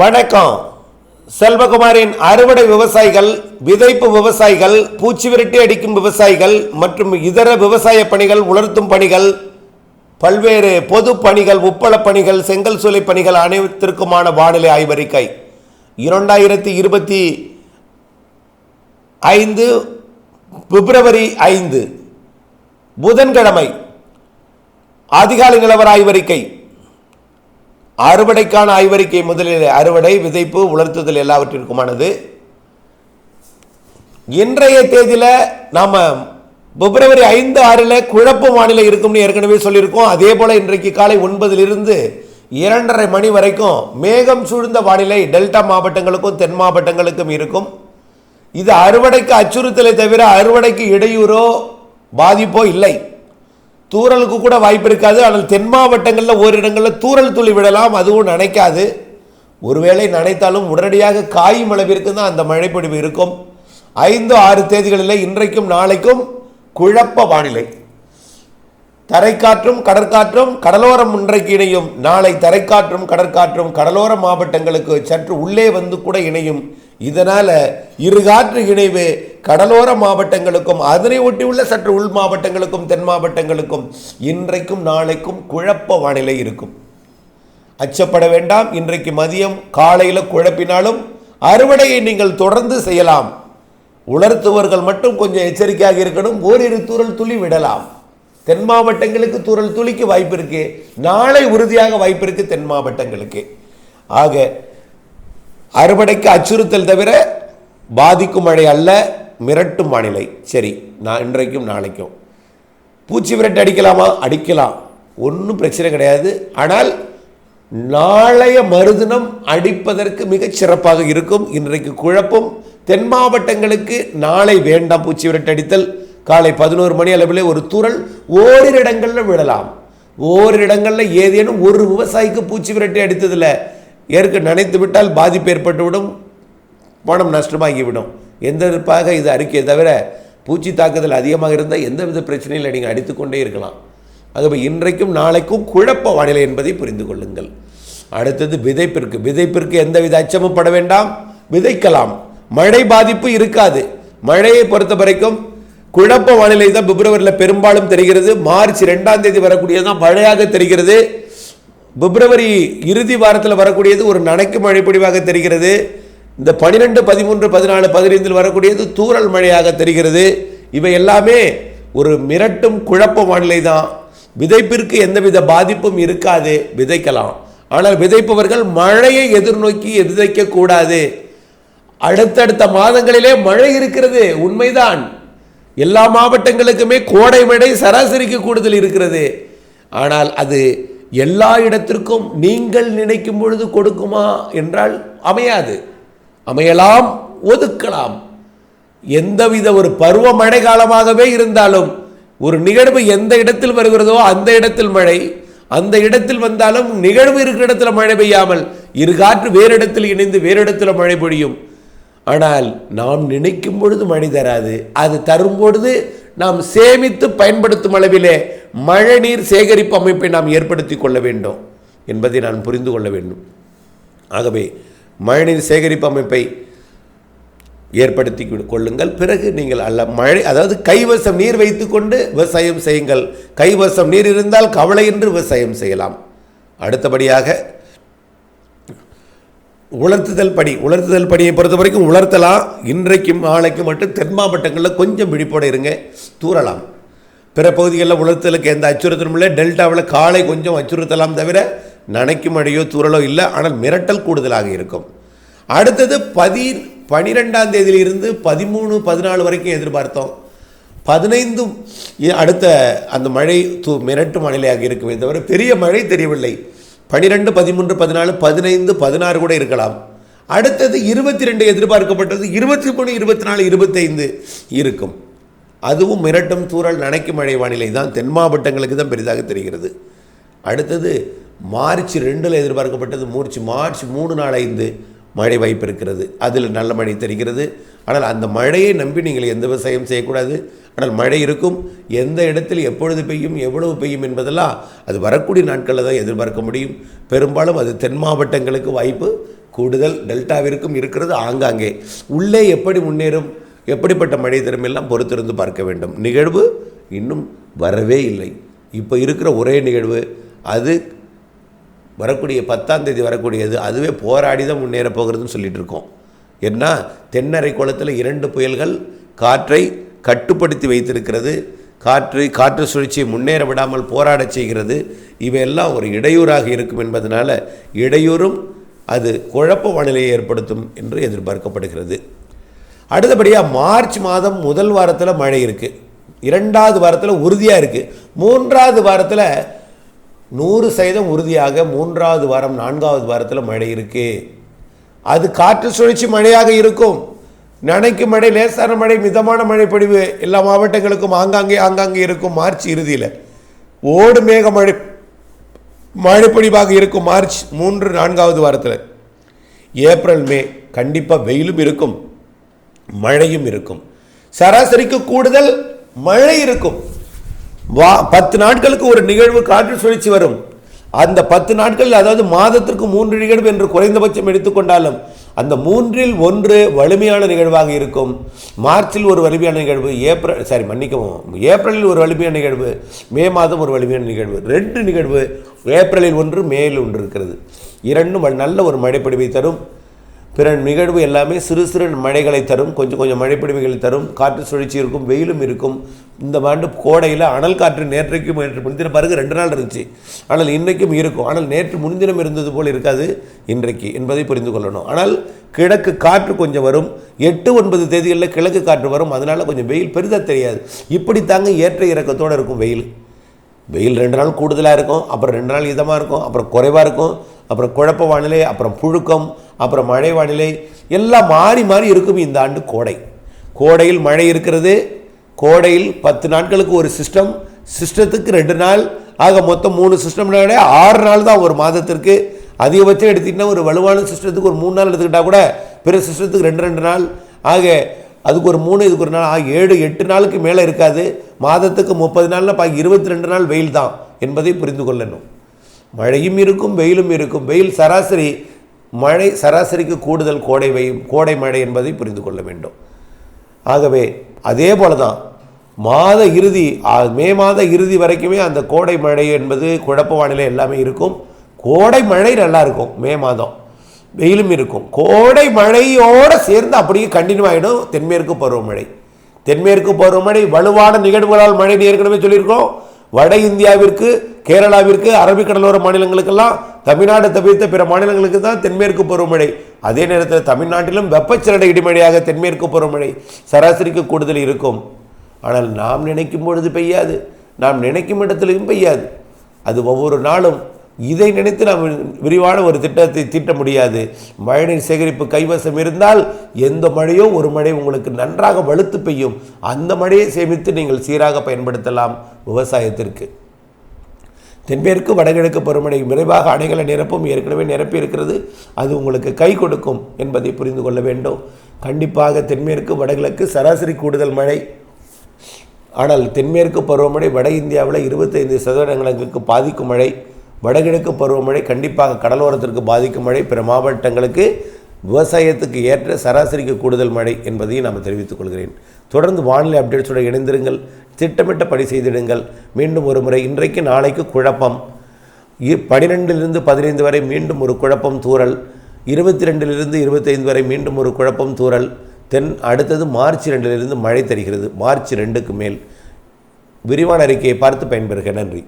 வணக்கம். செல்வகுமாரின் அறுவடை விவசாயிகள் விதைப்பு விவசாயிகள் பூச்சி விரட்டி அடிக்கும் விவசாயிகள் மற்றும் இதர விவசாய பணிகள் உலர்த்தும் பணிகள் பல்வேறு பொது பணிகள் உப்பளப் பணிகள் செங்கல் சூளை பணிகள் அனைத்திற்குமான வானிலை ஆய்வறிக்கை. இரண்டாயிரத்தி இருபத்தி ஐந்து பிப்ரவரி ஐந்து புதன்கிழமை அதிகாலை நிலவர ஆய்வறிக்கை. அறுவடைக்கான ஆய்வறிக்கை முதலில் அறுவடை விதைப்பு உலர்த்துதல் எல்லாவற்றிற்குமானது. இன்றைய தேதியில் நாம் பிப்ரவரி ஐந்து ஆறில் குழப்ப மாநிலம் இருக்கும்னு ஏற்கனவே சொல்லியிருக்கோம். அதே போல் இன்றைக்கு காலை ஒன்பதிலிருந்து இரண்டரை மணி வரைக்கும் மேகம் சூழ்ந்த வானிலை டெல்டா மாவட்டங்களுக்கும் தென் மாவட்டங்களுக்கும் இருக்கும். இது அறுவடைக்கு அச்சுறுத்தலை தவிர அறுவடைக்கு இடையூறோ பாதிப்போ இல்லை. தூறலுக்கு கூட வாய்ப்பு இருக்காது. ஆனால் தென் மாவட்டங்களில் ஓரிடங்களில் தூறல் துளி விடலாம் அதுவும் நினைக்காது. ஒருவேளை நினைத்தாலும் உடனடியாக காயும் அளவிற்கு தான் அந்த மழைப்பொழிவு இருக்கும். ஐந்து ஆறு தேதிகளில் இன்றைக்கும் நாளைக்கும் குழப்ப வானிலை. தரைக்காற்றும் கடற்காற்றும் கடலோரம் இன்றைக்கு இணையும். நாளை தரைக்காற்றும் கடற்காற்றும் கடலோர மாவட்டங்களுக்கு சற்று உள்ளே வந்து கூட இணையும். இதனால இருகாற்று இணைவு கடலோர மாவட்டங்களுக்கும் அதனை ஒட்டியுள்ள சற்று உள் மாவட்டங்களுக்கும் தென் மாவட்டங்களுக்கும் இன்றைக்கும் நாளைக்கும் குழப்ப வானிலை இருக்கும். அச்சப்பட வேண்டாம். இன்றைக்கு மதியம் காலையில் குழப்பினாலும் அறுவடையை நீங்கள் தொடர்ந்து செய்யலாம். உலர்த்துவர்கள் மட்டும் கொஞ்சம் எச்சரிக்கையாக இருக்கணும். ஓரிரு தூரல் துளி விடலாம். தென் மாவட்டங்களுக்கு துரல் துளிக்கு வாய்ப்பு இருக்கு. நாளை உறுதியாக வாய்ப்பு இருக்கு தென் மாவட்டங்களுக்கு. ஆக அறுவடைக்கு அச்சுறுத்தல் தவிர பாதிக்கும் மழை அல்ல மிரட்டும் வானிலை. சரி நான் இன்றைக்கும் நாளைக்கும். பூச்சி விரட்டு அடிக்கலாமா? அடிக்கலாம். ஒன்றும் பிரச்சனை கிடையாது. ஆனால் நாளைய மறுதினம் அடிப்பதற்கு மிகச் சிறப்பாக இருக்கும். இன்றைக்கு குழப்பம். தென் மாவட்டங்களுக்கு நாளை வேண்டாம் பூச்சி விரட்டு அடித்தல். காலை பதினோரு மணி அளவில் ஒரு தூறல் ஓரிரு இடங்களில் விடலாம் ஓரிரு இடங்களில் ஏதேனும் ஒரு விவசாயிக்கு பூச்சி விரட்டி அடித்ததில் ஏற்க நினைத்து விட்டால் பாதிப்பு ஏற்பட்டுவிடும் பணம் நஷ்டமாகிவிடும். எந்த விதப்பாக இது அறிக்கையை தவிர பூச்சி தாக்குதல் அதிகமாக இருந்தால் எந்தவித பிரச்சனையில் நீங்கள் அடித்துக்கொண்டே இருக்கலாம். ஆகவே இன்றைக்கும் நாளைக்கும் குழப்ப வானிலை என்பதை புரிந்து கொள்ளுங்கள். அடுத்தது விதைப்பிற்கு. விதைப்பிற்கு எந்தவித அச்சமும் பட வேண்டாம். விதைக்கலாம். மழை பாதிப்பு இருக்காது. மழையை பொறுத்த வரைக்கும் குழப்ப வானிலை தான் பிப்ரவரியில் பெரும்பாலும் தெரிகிறது. மார்ச் ரெண்டாம் தேதி வரக்கூடியதான் மழையாக தெரிகிறது. பிப்ரவரி இறுதி வாரத்தில் வரக்கூடியது ஒரு நனைக்கு மழைப்பொழிவாக தெரிகிறது. இந்த பனிரெண்டு பதிமூன்று பதினாலு பதினைந்தில் வரக்கூடியது தூறல் மழையாக தெரிகிறது. இவை எல்லாமே ஒரு மிரட்டும் குழப்ப வானிலை தான். விதைப்பிற்கு எந்தவித பாதிப்பும் இருக்காது விதைக்கலாம். ஆனால் விதைப்பவர்கள் மழையை எதிர்நோக்கி விதைக்கக்கூடாது. அடுத்தடுத்த மாதங்களிலே மழை இருக்கிறது உண்மைதான். எல்லா மாவட்டங்களுக்குமே கோடை மழை சராசரிக்கு கூடுதல் இருக்கிறது. ஆனால் அது எல்லா இடத்திற்கும் நீங்கள் நினைக்கும் பொழுது கொடுக்குமா என்றால் அமையாது. அமையலாம் ஒதுக்கலாம். எந்தவித ஒரு பருவ மழை காலமாகவே இருந்தாலும் ஒரு நிகழ்வு எந்த இடத்தில் வருகிறதோ அந்த இடத்தில் மழை அந்த இடத்தில் வந்தாலும் நிகழ்வு இருக்கிற இடத்துல மழை பெய்யாமல் இரு காற்று வேறு இடத்தில் இணைந்து வேறு இடத்துல மழை பொழியும். ஆனால் நாம் நினைக்கும் பொழுது மழை தராது அது தரும் பொழுது நாம் சேமித்து பயன்படுத்தும் அளவிலே மழைநீர் சேகரிப்பு அமைப்பை நாம் ஏற்படுத்தி கொள்ள வேண்டும் என்பதை நான் புரிந்து கொள்ள வேண்டும். ஆகவே மழைநீர் சேகரிப்பு அமைப்பை ஏற்படுத்தி கொள்ளுங்கள். பிறகு நீங்கள் அல்ல மழை அதாவது கைவசம் நீர் வைத்துக்கொண்டு விவசாயம் செய்யுங்கள். கைவசம் நீர் இருந்தால் கவலையின்றி விவசாயம் செய்யலாம். அடுத்தபடியாக உலர்த்துதல் படி உலர்த்துதல் படியை பொறுத்த வரைக்கும் உலர்த்தலாம் இன்றைக்கும் நாளைக்கு மட்டும் தென் மாவட்டங்களில் கொஞ்சம் விழிப்போடு இருங்க. தூறலாம். பிற பகுதிகளில் உலர்த்தலுக்கு எந்த அச்சுறுத்தலும் இல்லை. டெல்டாவில் காலை கொஞ்சம் அச்சுறுத்தலாம் தவிர நனைக்கும் மழையோ தூறலோ இல்லை. ஆனால் மிரட்டல் கூடுதலாக இருக்கும். அடுத்தது பதி பனிரெண்டாம் தேதியிலிருந்து பதிமூணு பதினாலு வரைக்கும் எதிர்பார்த்தோம். பதினைந்தும் அடுத்த அந்த மழை தூ மிரட்டும் மழையாக இருக்குமே தவிர பெரிய மழை தெரியவில்லை. பனிரெண்டு பதிமூன்று பதினாலு பதினைந்து பதினாறு கூட இருக்கலாம். அடுத்தது இருபத்தி ரெண்டு எதிர்பார்க்கப்பட்டது இருபத்தி மூணு இருபத்தி நாலு இருபத்தைந்து இருக்கும். அதுவும் மிரட்டும் தூறல் நனைக்கும் மழை வானிலை தான். தென் மாவட்டங்களுக்கு தான் பெரிதாக தெரிகிறது. அடுத்தது மார்ச் ரெண்டில் எதிர்பார்க்கப்பட்டது மூர்ச் மார்ச் மூணு நாள் ஐந்து மழை வாய்ப்பு இருக்கிறது. அதில் நல்ல மழை தெரிகிறது. ஆனால் அந்த மழையை நம்பி நீங்கள் எந்த விவசாயம் செய்யக்கூடாது. ஆனால் மழை இருக்கும். எந்த இடத்தில் எப்பொழுது பெய்யும் எவ்வளவு பெய்யும் என்பதெல்லாம் அது வரக்கூடிய நாட்களில் தான் எதிர்பார்க்க முடியும். பெரும்பாலும் அது தென் மாவட்டங்களுக்கு வாய்ப்பு கூடுதல். டெல்டாவிற்கும் இருக்கிறது ஆங்காங்கே. உள்ளே எப்படி முன்னேறும் எப்படிப்பட்ட மழை திறமையெல்லாம் பொறுத்திருந்து பார்க்க வேண்டும். நிகழ்வு இன்னும் வரவே இல்லை. இப்போ இருக்கிற ஒரே நிகழ்வு அது வரக்கூடிய பத்தாம் தேதி வரக்கூடியது. அதுவே போராடி தான் முன்னேற போகிறதுன்னு சொல்லிட்டு இருக்கோம். என்ன? தென்னரை குளத்தில் இரண்டு புயல்கள் காற்றை கட்டுப்படுத்தி வைத்திருக்கிறது. காற்று காற்று சுழற்சியை முன்னேற விடாமல் போராடச் செய்கிறது. இவையெல்லாம் ஒரு இடையூறாக இருக்கும் என்பதனால் இடையூறும் அது குழப்ப வானிலையை ஏற்படுத்தும் என்று எதிர்பார்க்கப்படுகிறது. அடுத்தபடியாக மார்ச் மாதம் முதல் வாரத்தில் மழை இருக்குது இரண்டாவது வாரத்தில் உறுதியாக இருக்குது மூன்றாவது வாரத்தில் நூறு சதவீதம் உறுதியாக மூன்றாவது வாரம் நான்காவது வாரத்தில் மழை இருக்குது அது காற்று சுழற்சி மழையாக இருக்கும். நனைக்கும் மழை லேசான மழை மிதமான மழை பொழிவு எல்லா மாவட்டங்களுக்கும் ஆங்காங்கே ஆங்காங்கே இருக்கும் மார்ச் இறுதியில். ஓடு மேக மழை மழைப்பொழிவாக இருக்கும் மார்ச் மூன்று நான்காவது வாரத்தில். ஏப்ரல் மே கண்டிப்பாக வெயிலும் இருக்கும் மழையும் இருக்கும். சராசரிக்கு கூடுதல் மழை இருக்கும். வா பத்து நாட்களுக்கு ஒரு நிகழ்வு காற்று சுழற்சி வரும். அந்த பத்து நாட்கள் அதாவது மாதத்திற்கு மூன்று நிகழ்வு என்று குறைந்தபட்சம் எடுத்துக்கொண்டாலும் அந்த மூன்றில் ஒன்று வலிமையான நிகழ்வாக இருக்கும். மார்ச்சில் ஒரு வலிமையான நிகழ்வு ஏப்ரல் சாரி மன்னிக்கவும் ஏப்ரலில் ஒரு வலிமையான நிகழ்வு மே மாதம் ஒரு வலிமையான நிகழ்வு. ரெண்டு நிகழ்வு ஏப்ரலில் ஒன்று மேயில் ஒன்று இருக்கிறது. இரண்டும் நல்ல ஒரு மழைப்படிவை தரும். பிற நிகழ்வு எல்லாமே சிறு சிறு மழைகளை தரும் கொஞ்சம் கொஞ்சம் மழைப்பிடிவுகளை தரும் காற்று சுழற்சி இருக்கும் வெயிலும் இருக்கும். இந்த ஆண்டு கோடையில் அனல் காற்று நேற்றைக்கும் நேற்று முன்தினம் பிறகு ரெண்டு நாள் இருந்துச்சு. ஆனால் இன்றைக்கும் இருக்கும். ஆனால் நேற்று முன்தினம் இருந்தது போல் இருக்காது இன்றைக்கு என்பதை புரிந்து கொள்ளணும். ஆனால் கிழக்கு காற்று கொஞ்சம் வரும். எட்டு ஒன்பது தேதிகளில் கிழக்கு காற்று வரும். அதனால் கொஞ்சம் வெயில் பெரிதாக தெரியாது. இப்படி தாங்க ஏற்ற இறக்கத்தோடு இருக்கும் வெயில். வெயில் ரெண்டு நாள் கூடுதலாக இருக்கும். அப்புறம் ரெண்டு நாள் இதமாக இருக்கும். அப்புறம் குறைவாக இருக்கும். அப்புறம் குழப்ப வானிலை அப்புறம் புழுக்கம் அப்புறம் மழை வானிலை எல்லாம் மாறி மாறி இருக்கும் இந்த ஆண்டு கோடை. கோடையில் மழை இருக்கிறது கோடையில் பத்து நாட்களுக்கு ஒரு சிஸ்டம் சிஸ்டத்துக்கு ரெண்டு நாள் ஆக மொத்தம் மூணு சிஸ்டம்னாலே ஆறு நாள் தான் ஒரு மாதத்திற்கு. அதிகபட்சம் எடுத்துக்கிட்டால் ஒரு வலுவான சிஸ்டத்துக்கு ஒரு மூணு நாள் எடுத்துக்கிட்டால் கூட பிற சிஸ்டத்துக்கு ரெண்டு ரெண்டு நாள். ஆக அதுக்கு ஒரு மூணு இதுக்கு ஒரு நாள். ஆக ஏழு எட்டு நாளுக்கு மேலே இருக்காது. மாதத்துக்கு முப்பது நாளில் பாக்கி இருபத்தி ரெண்டு நாள் வெயில் தான் என்பதை புரிந்து கொள்ளணும். மழையும் இருக்கும் வெயிலும் இருக்கும். வெயில் சராசரி மழை சராசரிக்கு கூடுதல் கோடை வை கோடை மழை என்பதை புரிந்து கொள்ள வேண்டும். ஆகவே அதே போல தான் மாத இறுதி மே மாத இறுதி வரைக்குமே அந்த கோடை மழை என்பது குழப்ப வானிலை எல்லாமே இருக்கும். கோடை மழை நல்லா இருக்கும் மே மாதம். வெயிலும் இருக்கும். கோடை மழையோடு சேர்ந்து அப்படியே கண்டினியூ ஆகிடும் தென்மேற்கு பருவமழை. தென்மேற்கு பருவமழை வலுவான நிகழ்வுகளால் மழை ஏற்கனவே சொல்லியிருக்கோம் வட இந்தியாவிற்கு கேரளாவிற்கு அரபிக்கடலோர மாநிலங்களுக்கெல்லாம் தமிழ்நாடு தவிர்த்த பிற மாநிலங்களுக்கு தான் தென்மேற்கு பருவமழை. அதே நேரத்தில் தமிழ்நாட்டிலும் வெப்பச்சலன இடிமழையாக தென்மேற்கு பருவமழை சராசரிக்கு கூடுதல் இருக்கும். ஆனால் நாம் நினைக்கும் பொழுது பெய்யாது. நாம் நினைக்கும் இடத்துலையும் பெய்யாது. அது ஒவ்வொரு நாளும் இதை நினைத்து நாம் விரிவான ஒரு திட்டத்தை தீட்ட முடியாது. மழைநீர் சேகரிப்பு கைவசம் இருந்தால் எந்த மழையோ ஒரு மழை உங்களுக்கு நன்றாக வலுத்து பெய்யும். அந்த மழையை சேமித்து நீங்கள் சீராக பயன்படுத்தலாம் விவசாயத்திற்கு. தென்மேற்கு வடகிழக்கு பருவமழை விரைவாக அணைகளை நிரப்பும் ஏற்கனவே நிரப்பி இருக்கிறது அது உங்களுக்கு கை கொடுக்கும் என்பதை புரிந்து கொள்ள வேண்டும். கண்டிப்பாக தென்மேற்கு வடகிழக்கு சராசரி கூடுதல் மழை. ஆனால் தென்மேற்கு பருவமழை வட இந்தியாவில் இருபத்தைந்து சதவீதங்களுக்கு பாதிக்கும் மழை. வடகிழக்கு பருவமழை கண்டிப்பாக கடலோரத்திற்கு பாதிக்கும் மழை. பிற மாவட்டங்களுக்கு விவசாயத்துக்கு ஏற்ற சராசரிக்கு கூடுதல் மழை என்பதையும் நாம் தெரிவித்துக் கொள்கிறேன். தொடர்ந்து வானிலை அப்டேட்ஸோடு இணைந்திருங்கள். திட்டமிட்ட பணி செய்திடுங்கள். மீண்டும் ஒரு முறை. இன்றைக்கு நாளைக்கு குழப்பம். இ- பனிரெண்டிலிருந்து பதினைந்து வரை மீண்டும் ஒரு குழப்பம் தூறல். இருபத்தி ரெண்டிலிருந்து இருபத்தைந்து வரை மீண்டும் ஒரு குழப்பம் தூறல். தென் அடுத்தது மார்ச் ரெண்டிலிருந்து மழை தருகிறது. மார்ச் ரெண்டுக்கு மேல். விரிவான அறிக்கையை பார்த்து பயன்பெறுக. நன்றி.